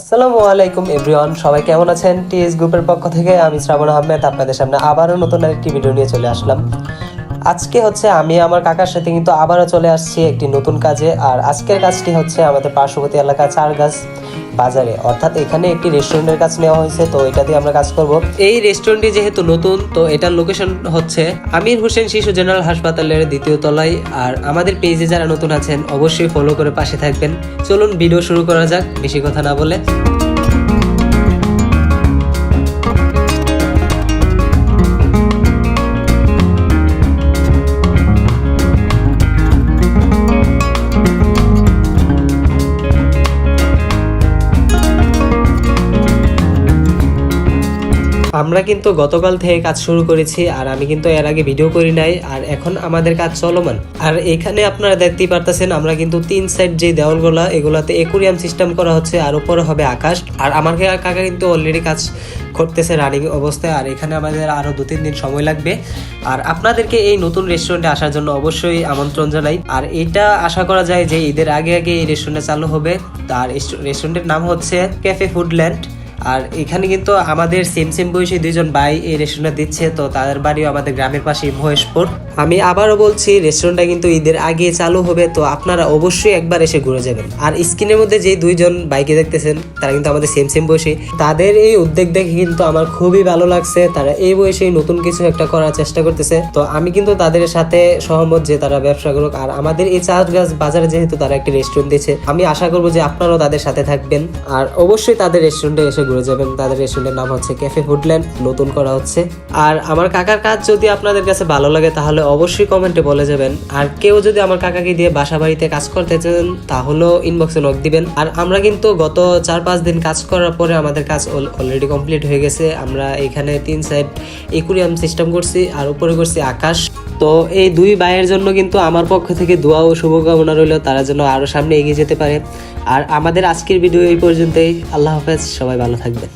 আসসালামু আলাইকুম, এভরিওয়ান। সবাই কেমন আছেন? টিএস গ্রুপের পক্ষ থেকে আমি শ্রাবণ আহমেদ। আপনাদের সামনে আবারও নতুন একটি ভিডিও নিয়ে চলে আসলাম। আজকে হচ্ছে আমি আমার কাকার সাথে কিন্তু আবারও চলে আসছি একটি নতুন কাজে, আর আজকের কাজটি হচ্ছে আমাদের পার্শ্ববর্তী এলাকা চার গাছ বাজারে। অর্থাৎ এখানে একটি রেস্টুরেন্টের কাজ নেওয়া হয়েছে, তো এটা দিয়ে আমরা কাজ করব। এই রেস্টুরেন্টটি যেহেতু নতুন, তো এটার লোকেশন হচ্ছে আমির হোসেন শিশু জেনারেল হাসপাতালের দ্বিতীয় তলায়, আর আমাদের পেজে যারা নতুন আছেন, অবশ্যই ফলো করে পাশে থাকবেন। চলুন ভিডিও শুরু করা যাক, বেশি কথা না বলে। আমরা কিন্তু গতকাল থেকে কাজ শুরু করেছি আর আমি কিন্তু এর আগে ভিডিও করি নাই, আর এখন আমাদের কাজ চলমান। আর এখানে আপনারা দেখতেই পারতেছেন, আমরা কিন্তু তিন সাইড যে দেওয়ালগুলো, এগুলাতে একুরিয়াম সিস্টেম করা হচ্ছে, আর উপরে হবে আকাশ। আর আমার কাকা কিন্তু অলরেডি কাজ করতেছে রানিং অবস্থায়, আর এখানে আমাদের আরও দু তিন দিন সময় লাগবে। আর আপনাদেরকে এই নতুন রেস্টুরেন্টে আসার জন্য অবশ্যই আমন্ত্রণ জানাই। আর এটা আশা করা যায় যে ঈদের আগে আগে এই রেস্টুরেন্টে চালু হবে। তার রেস্টুরেন্টের নাম হচ্ছে ক্যাফে ফুডল্যান্ড আর এখানে কিন্তু আমাদের সেম সেম বয়সী দুইজন ভাই এই রেস্টুরেন্টটা দিচ্ছে, তো তাদের বাড়িও আমাদের গ্রামের পাশে মহেশপুর। আমি আবারও বলছি রেস্টুরেন্টটা কিন্তু ঈদের আগে চালু হবে, তো আপনারা অবশ্যই একবার এসে ঘুরে যাবেন। আর স্ক্রিনের মধ্যে যে দুইজন বাইকে দেখতেছেন, তারা কিন্তু আমাদের সেম সেম বয়সী। তাদের এই উদ্যোগ দেখে কিন্তু আমার খুবই ভালো লাগছে, তারা এই বয়সে নতুন কিছু একটা করার চেষ্টা করতেছে। তো আমি কিন্তু তাদের সাথে সহমত যে তারা ব্যবসা করুক, আর আমাদের এই চাষ গাছ বাজারে যেহেতু তারা একটি রেস্টুরেন্ট দিয়েছে আমি আশা করব যে আপনারাও তাদের সাথে থাকবেন। আর অবশ্যই তাদের রেস্টুরেন্টে এসে ঘুরে যাবেন। তাদের রেস্টুরেন্টের নাম হচ্ছে ক্যাফে ফুডল্যান্ড নতুন করা হচ্ছে। আর আমার কাকার কাজ যদি আপনাদের কাছে ভালো লাগে, তাহলে অবশ্যই কমেন্টে বলে যাবেন। আর কেউ যদি আমার কাকাকে দিয়ে বাসা বাড়িতে কাজ করতে চান, তাহলেও ইনবক্সে নক দিবেন। আর আমরা কিন্তু গত চার পাঁচ দিন কাজ করার পরে আমাদের কাজ অলরেডি কমপ্লিট হয়ে গেছে। আমরা এখানে তিন সাইড একুরিয়াম সিস্টেম করছি, আর উপরে করছি আকাশ। তো এই দুই ভাইয়ের জন্য কিন্তু আমার পক্ষ থেকে দোয়া ও শুভকামনা রইল, তারা যেন আরও সামনে এগিয়ে যেতে পারে। আর আমাদের আজকের ভিডিও এই পর্যন্তই। আল্লাহ হাফেজ, সবাই ভালো থাকবেন।